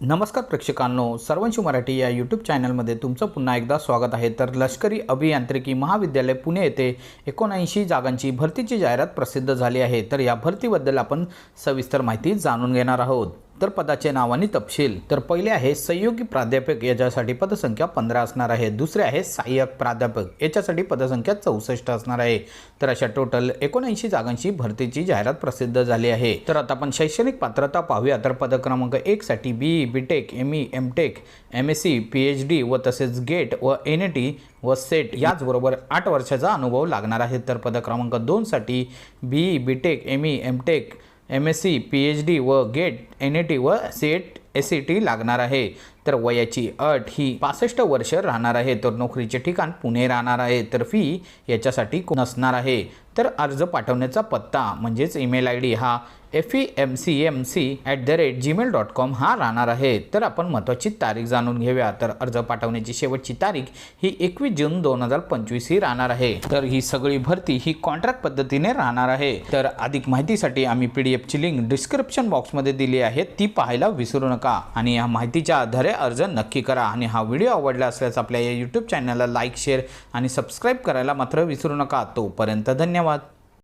नमस्कार प्रेक्षकांनो सर्वांशी मराठी या यूट्यूब चॅनलमध्ये तुमचं पुन्हा एकदा स्वागत आहे. तर लष्करी अभियांत्रिकी महाविद्यालय पुणे येथे एकोणऐंशी जागांची भरतीची जाहिरात प्रसिद्ध झाली आहे. तर या भरतीबद्दल आपण सविस्तर माहिती जाणून घेणार आहोत. तर पदाचे नाव आणि तपशील. तर पहिले आहे सहयोगी प्राध्यापक याच्यासाठी पदसंख्या पंधरा असणार आहे. दुसरे आहे सहाय्यक प्राध्यापक याच्यासाठी पदसंख्या चौसष्ट असणार आहे. तर अशा टोटल एकोणऐंशी जागांची भरतीची जाहिरात प्रसिद्ध झाली आहे. तर आता आपण शैक्षणिक पात्रता पाहूया. तर पद क्रमांक एकसाठी BE B tech M E M tech M S C P H D व तसेच गेट व एन ए टी व सेट याचबरोबर आठ वर्षाचा अनुभव लागणार आहे. तर पद क्रमांक दोनसाठी BE B tech M E M tech M S C P H D व गेट एन ए टी व सेट एस सी टी लागणार आहे. तर वयाची अट ही पासष्ट वर्ष राहणार आहे. तर नोकरीचे ठिकाण पुणे राहणार आहे. तर फी याच्यासाठी नसणार आहे? तर अर्ज पाठवण्याचा पत्ता म्हणजेच ईमेल आय डी हा F E M C M C at the rate Gmail dot com हा राहणार आहे. तर आपण महत्त्वाची तारीख जाणून घेऊया. तर अर्ज पाठवण्याची शेवटची तारीख ही एकवीस जून दोन हजार पंचवीस ही राहणार आहे. तर ही सगळी भरती ही कॉन्ट्रॅक्ट पद्धतीने राहणार आहे. तर अधिक माहितीसाठी आम्ही पी डी एफची लिंक डिस्क्रिप्शन बॉक्समध्ये दिली आहे. ती पाहायला विसरू नका. आणि या माहितीच्या आधारे अर्ज नक्की करा. आणि हा व्हिडिओ आवडला असल्यास आपल्या या यूट्यूब चॅनलला लाईक शेअर आणि सबस्क्राईब करायला मात्र विसरू नका. तोपर्यंत धन्यवाद.